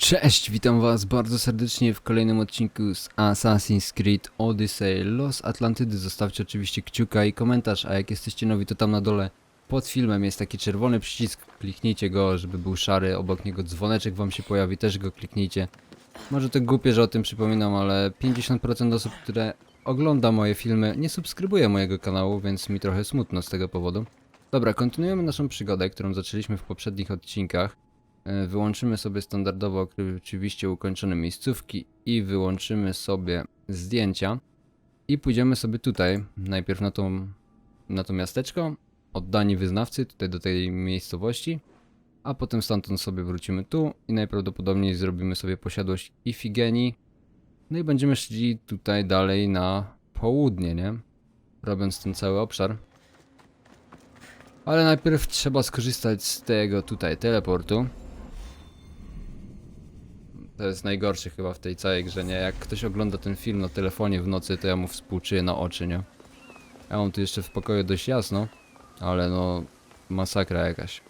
Cześć, witam was bardzo serdecznie w kolejnym odcinku z Assassin's Creed Odyssey Los Atlantydy. Zostawcie oczywiście kciuka i komentarz, a jak jesteście nowi to tam na dole pod filmem jest taki czerwony przycisk, kliknijcie go, żeby był szary, obok niego dzwoneczek wam się pojawi, też go kliknijcie. Może to głupie, że o tym przypominam, ale 50% osób, które ogląda moje filmy nie subskrybuje mojego kanału, więc mi trochę smutno z tego powodu. Dobra, kontynuujemy naszą przygodę, którą zaczęliśmy w poprzednich odcinkach. E, Wyłączymy sobie standardowo oczywiście ukończone miejscówki i wyłączymy sobie zdjęcia. I pójdziemy sobie tutaj, najpierw na, tą, na to miasteczko, oddani wyznawcy, tutaj do tej miejscowości, a potem stamtąd sobie wrócimy tu i najprawdopodobniej zrobimy sobie posiadłość Ifigenii. No i będziemy szli tutaj dalej na południe, nie? Robiąc ten cały obszar. Ale najpierw trzeba skorzystać z tego tutaj teleportu. To jest najgorszy chyba w tej całej grze, nie? Jak ktoś ogląda ten film na telefonie w nocy, to ja mu współczuję na oczy, nie? Ja mam tu jeszcze w pokoju dość jasno, ale no... Masakra jakaś.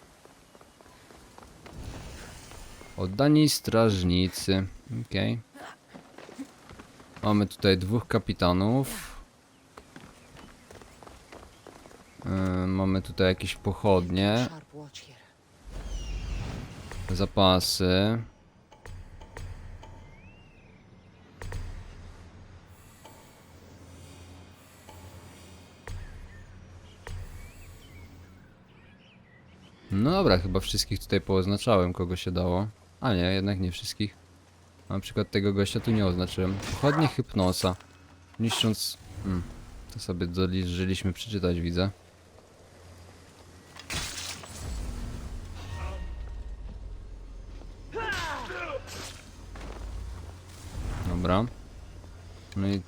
Oddani strażnicy. Okej. Mamy tutaj dwóch kapitanów. Yy, mamy tutaj jakieś pochodnie, zapasy. No dobra, chyba wszystkich tutaj pooznaczałem, kogo się dało. A nie, jednak nie wszystkich. Na przykład tego gościa tu nie oznaczyłem. Pochodnie hypnosa. Niszcząc... Hmm, to sobie zdążyliśmy przeczytać, widzę. Dobra. No i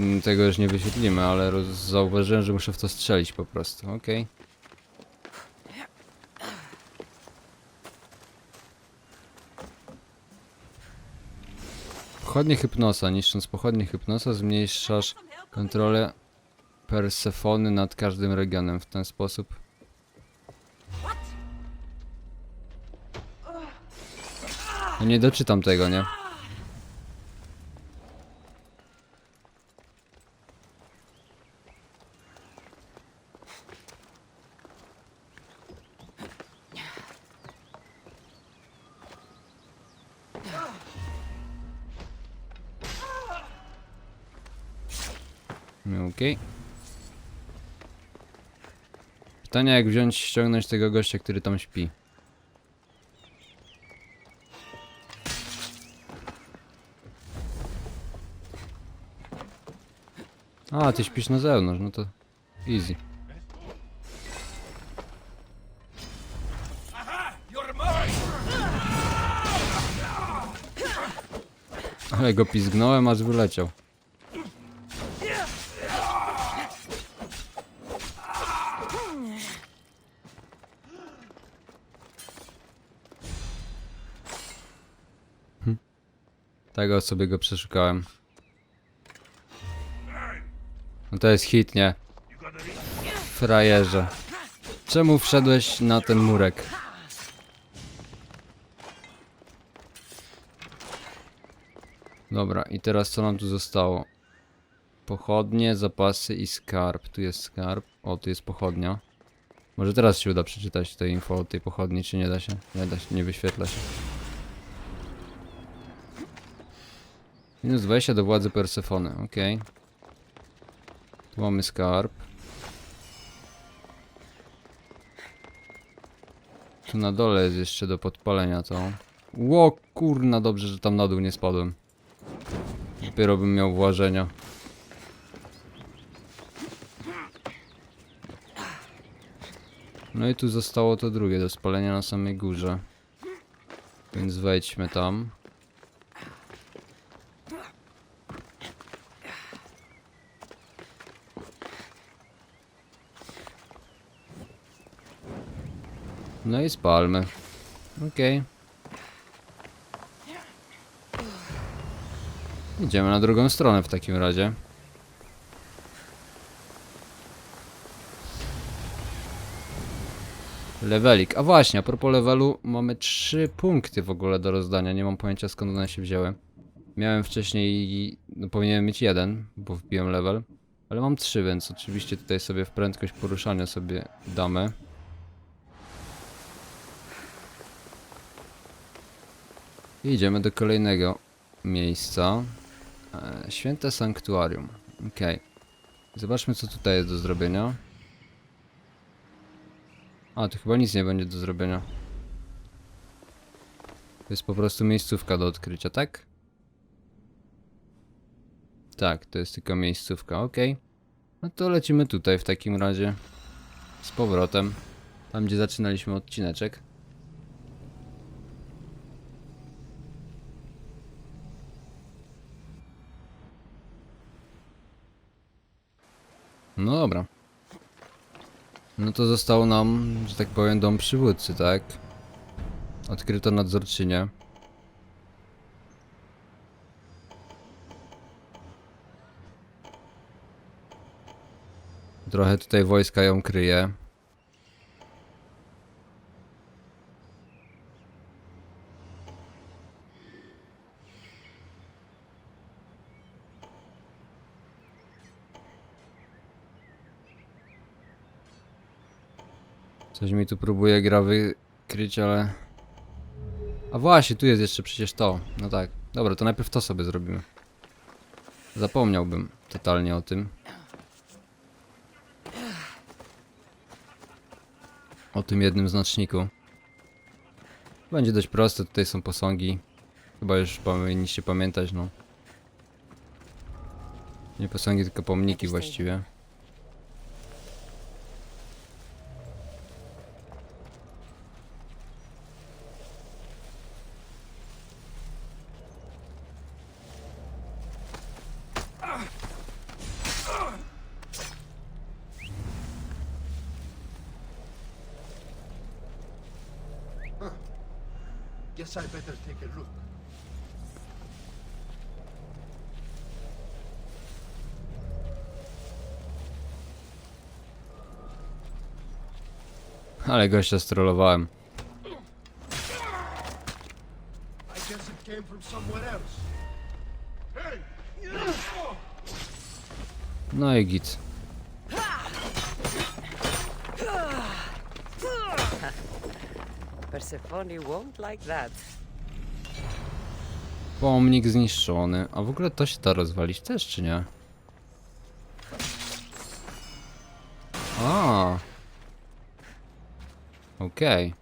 mm, tego już nie wyświetlimy, ale zauważyłem, że muszę w to strzelić po prostu. Okej. Pochodnie hypnosa. Niszcząc pochodnie hypnosa zmniejszasz kontrolę Persefony nad każdym regionem w ten sposób. No nie doczytam tego, nie? Okej. Pytanie jak wziąć, ściągnąć tego gościa, który tam śpi. A, ty śpisz na zewnątrz, no to easy. Ale go pizgnąłem, aż wyleciał. Tego sobie go przeszukałem. No to jest hit, nie? Frajerze. Czemu wszedłeś na ten murek? Dobra, i teraz co nam tu zostało? Pochodnie, zapasy i skarb. Tu jest skarb. O, tu jest pochodnia. Może teraz się uda przeczytać te info o tej pochodni, czy nie da się? Nie da się, nie wyświetla się. Minus 20 do władzy Persefony, okej. Tu mamy skarb. Tu na dole jest jeszcze do podpalenia to. Ło kurna, dobrze, że tam na dół nie spadłem. Dopiero bym miał włażenia. No i tu zostało to drugie do spalenia na samej górze. Więc wejdźmy tam. No i spalmy. Okej. Idziemy na drugą stronę w takim razie. Levelik. A właśnie, a propos levelu, mamy trzy punkty w ogóle do rozdania. Nie mam pojęcia skąd one się wzięły. Miałem wcześniej, no powinienem mieć jeden, bo wbiłem level. Ale mam trzy, więc oczywiście tutaj sobie w prędkość poruszania sobie damy. I idziemy do kolejnego miejsca. E, Święte Sanktuarium. Okej. Zobaczmy co tutaj jest do zrobienia. A, tu chyba nic nie będzie do zrobienia. To jest po prostu miejscówka do odkrycia, tak? Tak, to jest tylko miejscówka, ok. No to lecimy tutaj w takim razie. Z powrotem. Tam gdzie zaczynaliśmy odcineczek. No dobra. No to został nam, że tak powiem, dom przywódcy, tak? Odkryto nadzorczynię. Trochę tutaj wojska ją kryje. Coś mi tu próbuje gra wykryć, ale... A właśnie, tu jest jeszcze przecież to. No tak. Dobra, to najpierw to sobie zrobimy. Zapomniałbym totalnie o tym. O tym jednym znaczniku. Będzie dość proste, tutaj są posągi. Chyba już powinniście pamiętać, no. Nie posągi, tylko pomniki właściwie. Guess I better take a look. Ale gościa strollowałem. I guess it came from somewhere else. No i git. Persephone won't like that. Pomnik zniszczony. A w ogóle to się da rozwalić też, czy nie? A. Okej.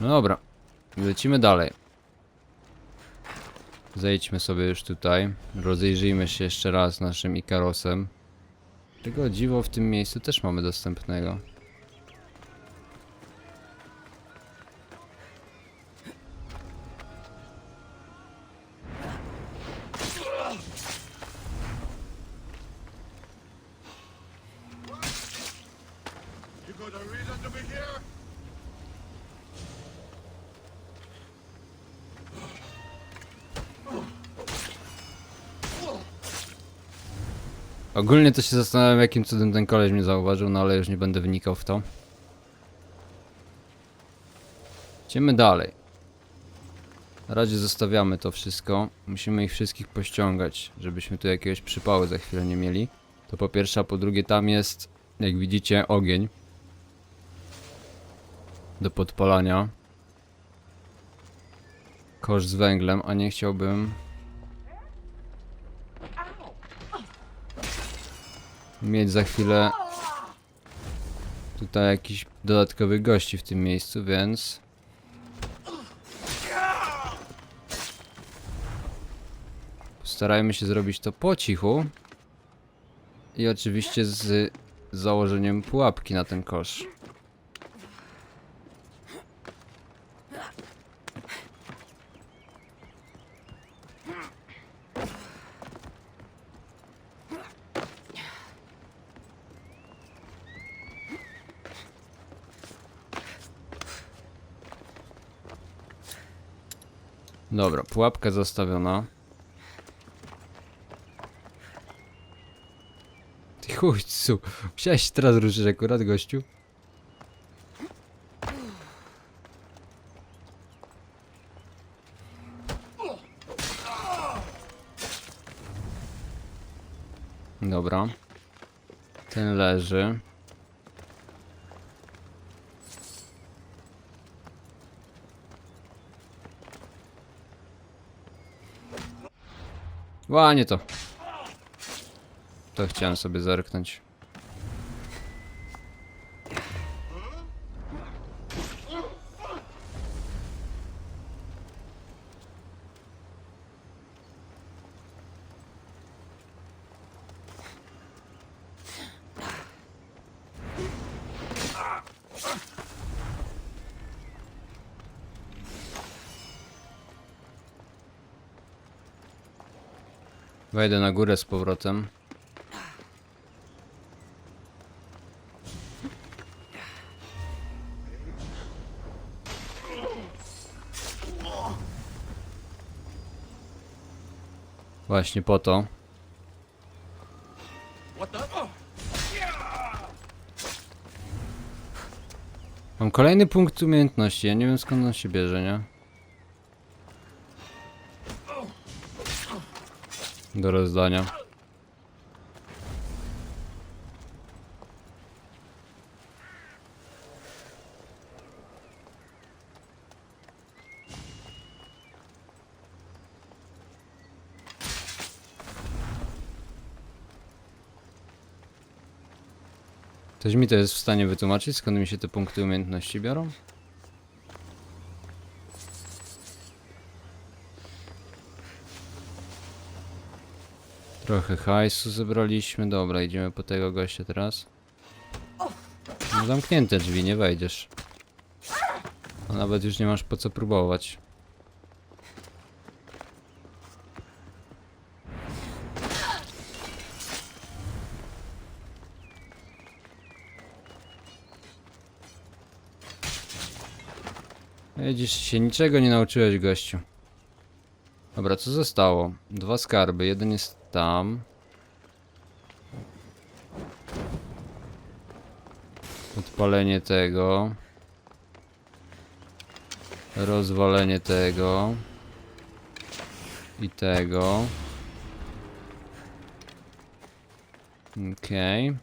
No dobra. Lecimy dalej. Zejdźmy sobie już tutaj. Rozejrzyjmy się jeszcze raz naszym Ikarosem. Tego dziwo w tym miejscu też mamy dostępnego. Ogólnie to się zastanawiam, jakim cudem ten koleś mnie zauważył, no ale już nie będę wnikał w to. Idziemy dalej. Na razie zostawiamy to wszystko. Musimy ich wszystkich pościągać, żebyśmy tu jakiegoś przypału za chwilę nie mieli. To po pierwsze, a po drugie tam jest, jak widzicie, ogień. Do podpalania. Kosz z węglem, a nie chciałbym mieć za chwilę tutaj jakiś dodatkowych gości w tym miejscu, więc postarajmy się zrobić to po cichu i oczywiście z założeniem pułapki na ten kosz. Dobra, pułapka zostawiona. Chujcu. Musiałeś teraz ruszyć akurat, gościu. Dobra. Ten leży. Ła, nie to. To chciałem sobie zerknąć. Wejdę na górę z powrotem. Właśnie po to. Mam kolejny punkt umiejętności. Ja nie wiem skąd on się bierze, nie? Do rozdania. Ktoś mi to jest w stanie wytłumaczyć, skąd mi się te punkty umiejętności biorą? Trochę hajsu zebraliśmy. Dobra, idziemy po tego gościa teraz. No zamknięte drzwi, nie wejdziesz. A nawet już nie masz po co próbować. Widzisz, się niczego nie nauczyłeś, gościu. Dobra, co zostało? Dwa skarby. Jeden jest tam. Odpalenie tego. Rozwalenie tego. I tego. Okej.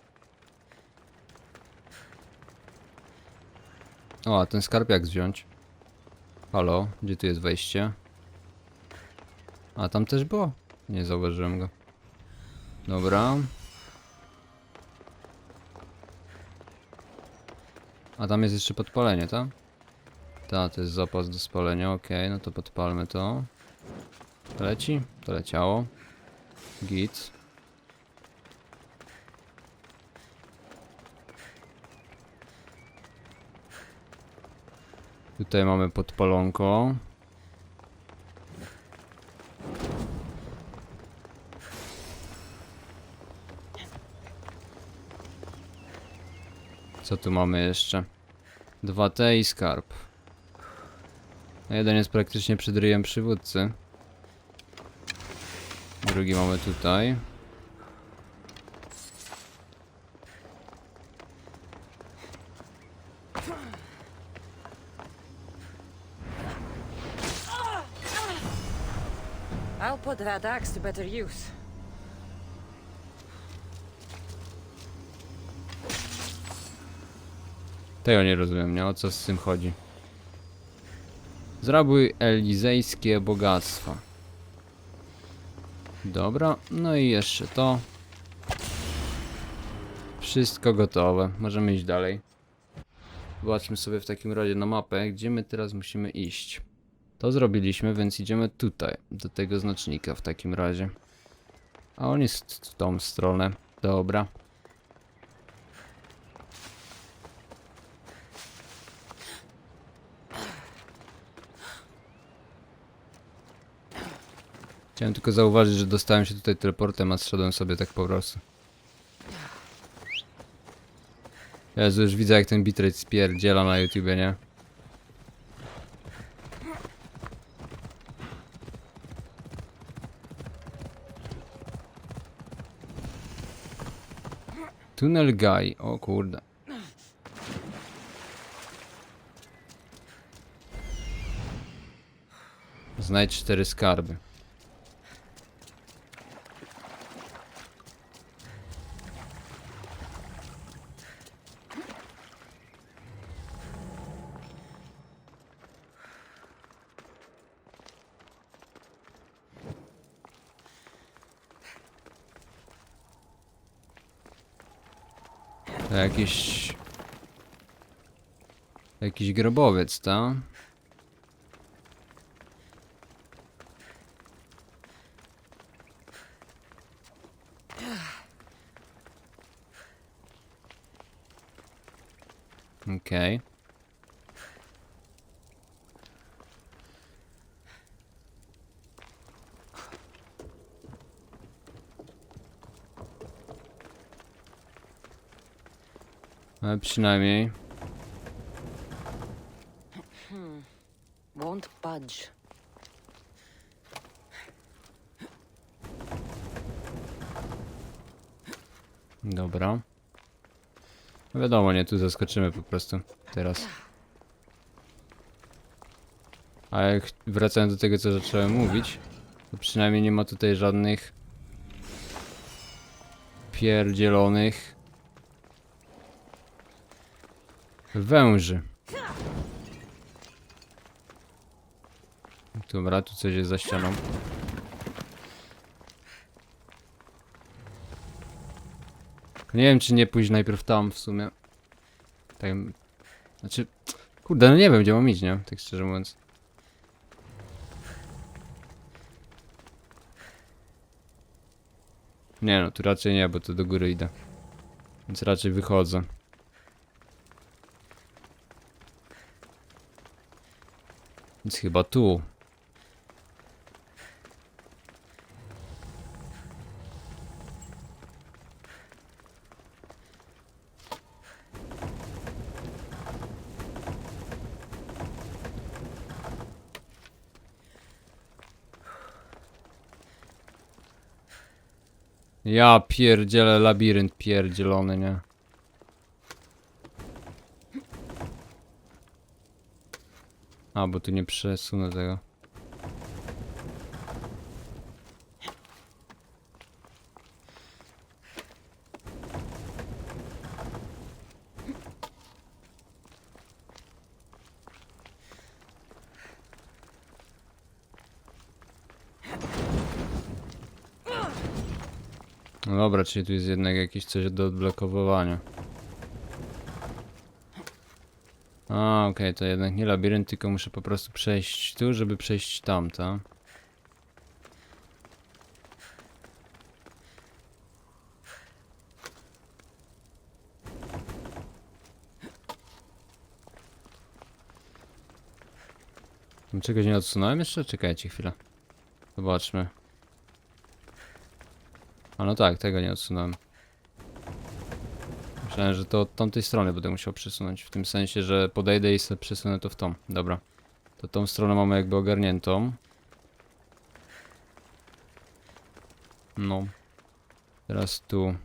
O, a ten skarb jak wziąć? Halo, gdzie tu jest wejście? A tam też było? Nie zauważyłem go. Dobra. A tam jest jeszcze podpalenie, tak? Tak, to jest zapas do spalenia, okej, no to podpalmy to. To leci? To leciało. Git. Tutaj mamy podpalonko. Co tu mamy jeszcze? 2T i skarb. Jeden jest praktycznie przed ryjem przywódcy. Drugi mamy tutaj. I'll put that axe to better use. Tego nie rozumiem, nie? O co z tym chodzi? Zrabuj elizejskie bogactwa. Dobra, no i jeszcze to. Wszystko gotowe. Możemy iść dalej. Zobaczmy sobie w takim razie na mapę, gdzie my teraz musimy iść. To zrobiliśmy, więc idziemy tutaj, do tego znacznika w takim razie. A on jest w tą stronę. Dobra. Chciałem tylko zauważyć, że dostałem się tutaj teleportem, a zszedłem sobie tak po prostu. Jezu, już widzę jak ten bitrate spierdziela na YouTubie, nie? Tunel Guy, o kurde. Znajdź cztery skarby. Jakiś... Jakiś grobowiec, ta? Okej. Ale przynajmniej Won't budge. Dobra. No wiadomo, nie, tu zaskoczymy po prostu teraz. A jak wracając do tego, co zacząłem mówić, to przynajmniej nie ma tutaj żadnych pierdzielonych węży. Dobra, tu coś jest za ścianą. Nie wiem, czy nie pójść najpierw tam w sumie. Tak. Znaczy. Kurde, no nie wiem, gdzie mam iść, nie? Tak szczerze mówiąc. Nie no, tu raczej nie, bo to do góry idę. Więc raczej wychodzę. Więc chyba tu. Ja pierdzielę labirynt pierdzielony, nie? A, bo tu nie przesunę tego. No dobra, czyli tu jest jednak jakieś coś do odblokowywania. A, okej, to jednak nie labirynt, tylko muszę po prostu przejść tu, żeby przejść tam, tak? Tam Czegoś nie odsunąłem jeszcze? Czekajcie chwilę. Zobaczmy. A no tak, tego nie odsunąłem. Myślałem, że to od tamtej strony będę musiał przesunąć. W tym sensie, że podejdę i sobie przesunę to w tą. Dobra. To tą stronę mamy jakby ogarniętą. No. Teraz tu.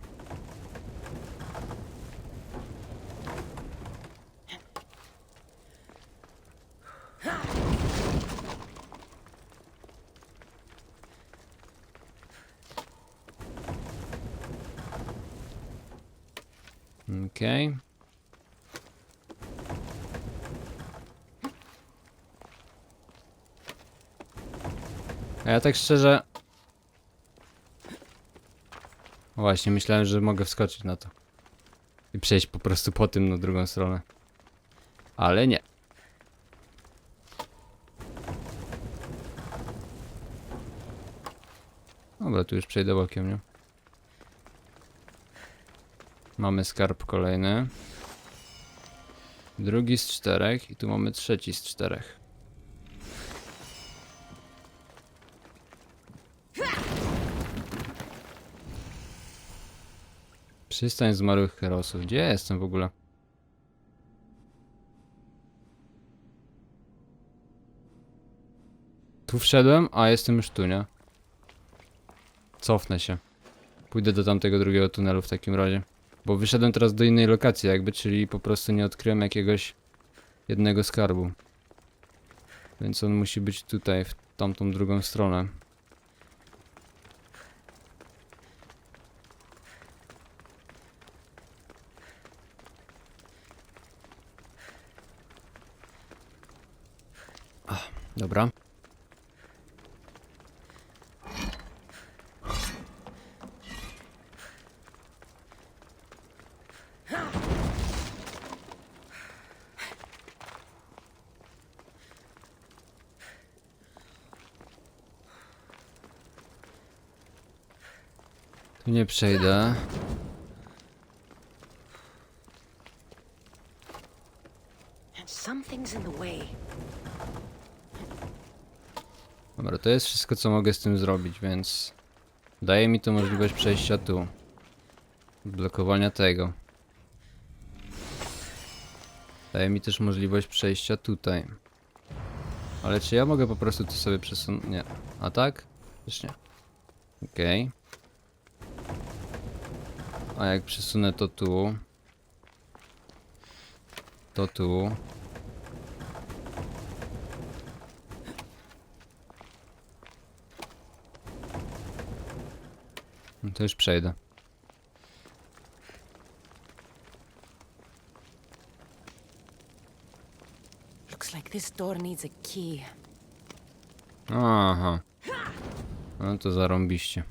Okej. A ja tak szczerze... Właśnie, myślałem, że mogę wskoczyć na to. I przejść po prostu po tym na drugą stronę. Ale nie. Dobra, tu już przejdę bokiem, nie? Mamy skarb kolejny. Drugi z czterech i tu mamy trzeci z czterech. Przystań zmarłych herosów. Gdzie ja jestem w ogóle? Tu wszedłem, a jestem już tu, nie? Cofnę się. Pójdę do tamtego drugiego tunelu w takim razie. Bo wyszedłem teraz do innej lokacji jakby, czyli po prostu nie odkryłem jakiegoś jednego skarbu. Więc on musi być tutaj, w tamtą drugą stronę. Ach, Dobra. Tu nie przejdę. Dobra, to jest wszystko co mogę z tym zrobić, więc daje mi to możliwość przejścia tu. Blokowania tego. Daje mi też możliwość przejścia tutaj. Ale czy ja mogę po prostu to sobie przesunąć? Nie. A tak? Też nie. Okej. A jak przesunę to tu. To tu. No to już przejdę. Looks like this door needs a key. Aha. No to zarąbiście.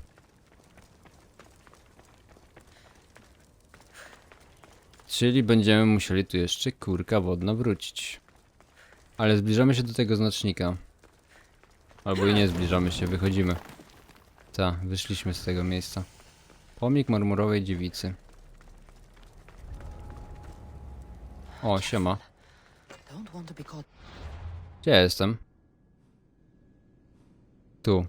Czyli będziemy musieli tu jeszcze kurka wodna wrócić. Ale zbliżamy się do tego znacznika. Albo i nie zbliżamy się, wychodzimy. Ta, wyszliśmy z tego miejsca. Pomnik marmurowej dziewicy. O, siema. Gdzie ja jestem? Tu.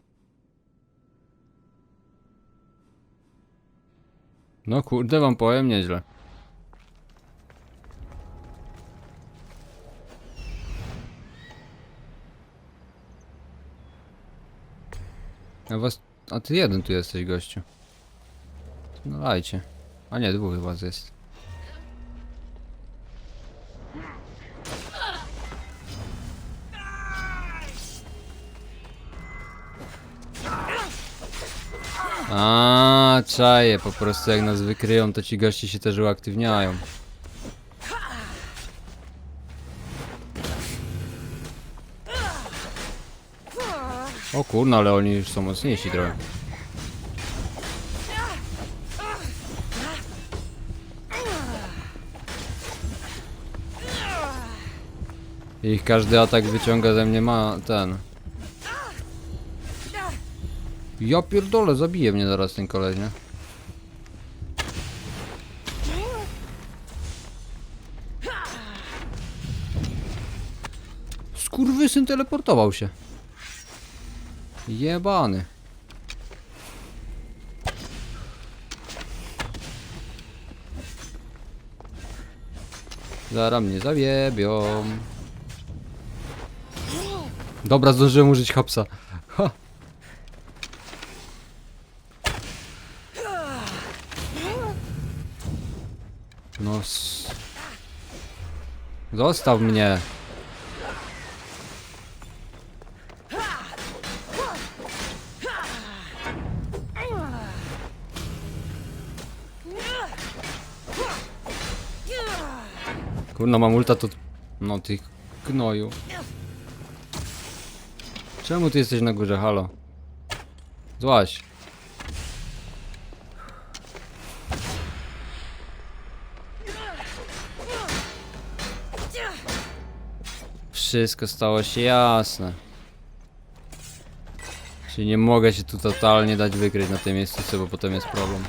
No kurde, wam powiem nieźle. A was... A ty jeden tu jesteś, gościu. No dajcie. A nie, dwóch was jest. A, czaje, po prostu jak nas wykryją, to ci goście się też uaktywniają. Kurna, ale oni już są mocniejsi trochę. Ich każdy atak wyciąga ze mnie ma ten. Ja pierdolę, zabije mnie zaraz ten koleś, nie? Skurwysyn teleportował się. Jebany. Zara mnie zawiebią. Dobra, zdążyłem użyć hapsa. Ha. No. Zostaw mnie. Kurna, mam ulta to... No ty gnoju. Czemu ty jesteś na górze, halo? Złaś. Wszystko stało się jasne. Czyli nie mogę się tu totalnie dać wykryć na tej miejscu, bo potem jest problem.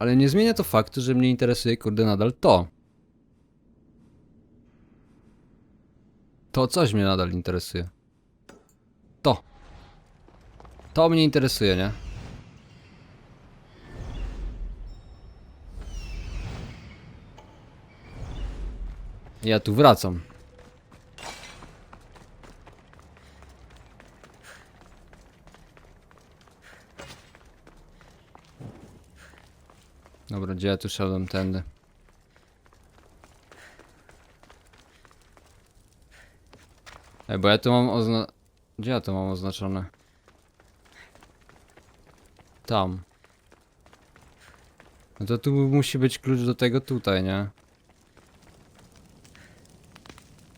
Ale nie zmienia to faktu, że mnie interesuje kurde nadal to. To coś mnie nadal interesuje. To. To mnie interesuje, nie? Ja tu wracam. Dobra, gdzie ja tu szedłem tędy? Ej, bo ja tu mam ozna... Gdzie ja to mam oznaczone? Tam. No to tu musi być klucz do tego tutaj, nie?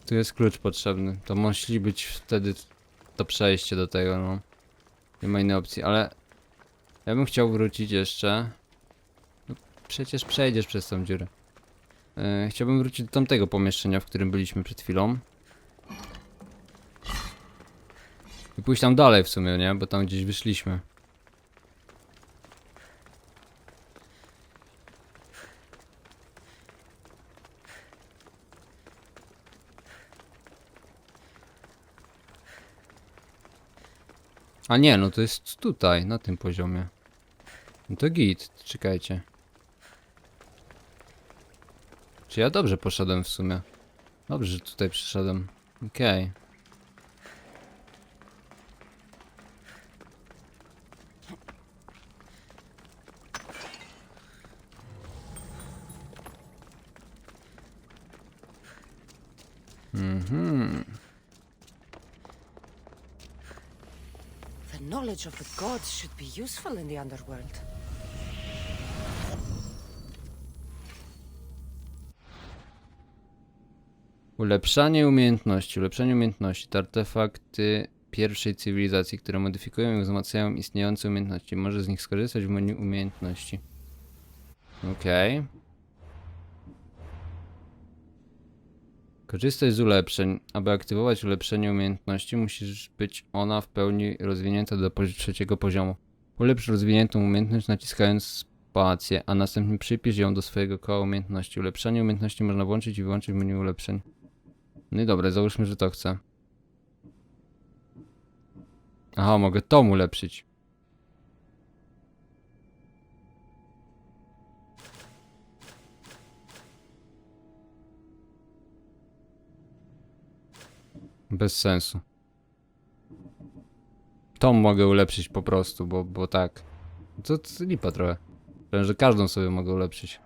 Tu jest klucz potrzebny. To musi być wtedy to przejście do tego, no. Nie ma innej opcji, ale... Ja bym chciał wrócić jeszcze. Przecież przejdziesz przez tą dziurę. E, chciałbym wrócić do tamtego pomieszczenia, w którym byliśmy przed chwilą. I pójść tam dalej w sumie, nie? Bo tam gdzieś wyszliśmy. A nie, no to jest tutaj, na tym poziomie. No to git, czekajcie. Czy ja dobrze poszedłem w sumie? Dobrze, że tutaj przyszedłem. Okej. Mhm. The knowledge of the gods should be useful in the underworld. Ulepszanie umiejętności. Ulepszanie umiejętności. To artefakty pierwszej cywilizacji, które modyfikują i wzmacniają istniejące umiejętności. Może z nich skorzystać w menu umiejętności. Okej. Korzystaj z ulepszeń. Aby aktywować ulepszenie umiejętności, musisz być ona w pełni rozwinięta do pozi- trzeciego poziomu. Ulepsz rozwiniętą umiejętność naciskając spację, a następnie przypisz ją do swojego koła umiejętności. Ulepszanie umiejętności można włączyć i wyłączyć w menu ulepszeń. No i dobra, załóżmy, że to chcę. Aha, mogę tą ulepszyć. Bez sensu. Tą mogę ulepszyć po prostu, bo, bo tak. To, to lipa trochę. Myślałem, że każdą sobie mogę ulepszyć.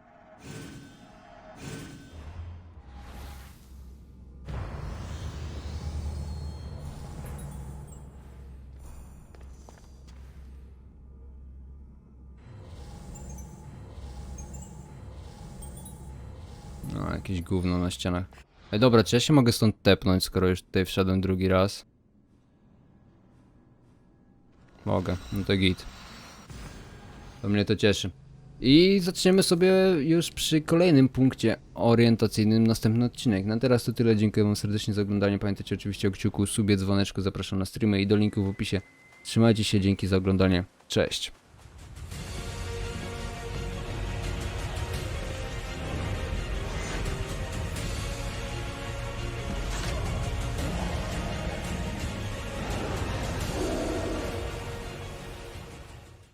Jakieś gówno na ścianach. Ej, dobra, czy ja się mogę stąd tepnąć, skoro już tutaj wszedłem drugi raz? Mogę, no to git. To mnie to cieszy. I zaczniemy sobie już przy kolejnym punkcie orientacyjnym następny odcinek. Na teraz to tyle, dziękuję wam serdecznie za oglądanie. Pamiętajcie oczywiście o kciuku, subie, dzwoneczku, zapraszam na streamy i do linku w opisie. Trzymajcie się, dzięki za oglądanie. Cześć.